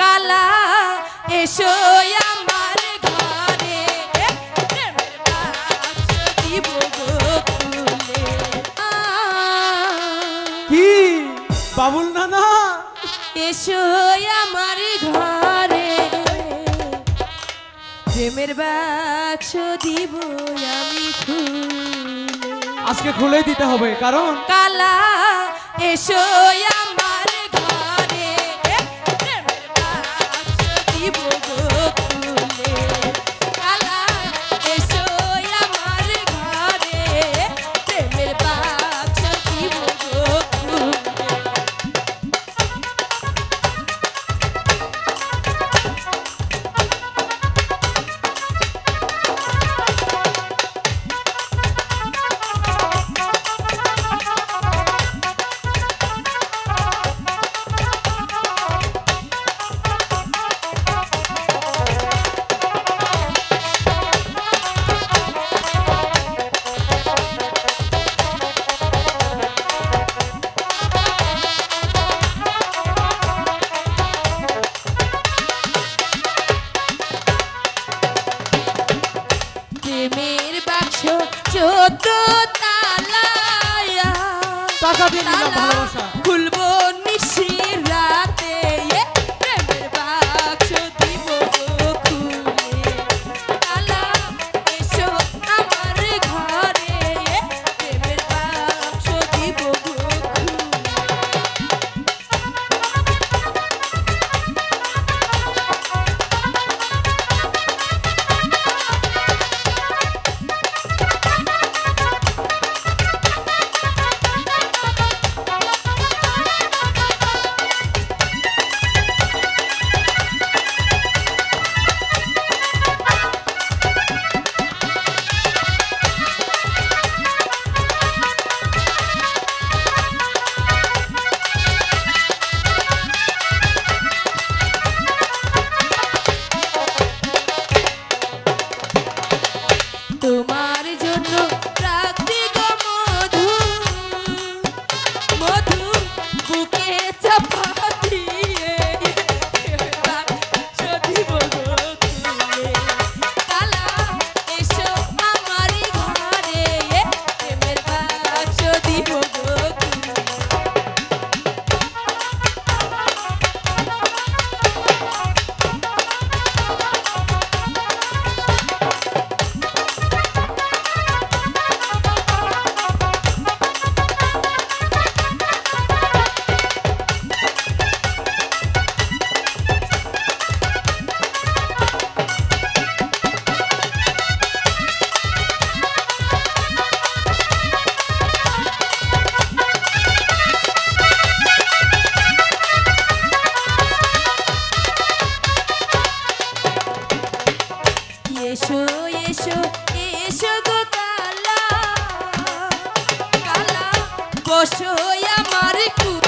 কালা এসো আমার ঘরে। দিব কি? বাবুল নানা? এসো আমার ঘরে। প্রেমের বাক্স দিব আমি খুলে। আজকে খুলে দিতে হবে কারণ? কালা এসো চোদ্দ তালায়া। ভালোবাসা। এসো এসো এসো গো কালা। কালা বসো আমার কুড়ি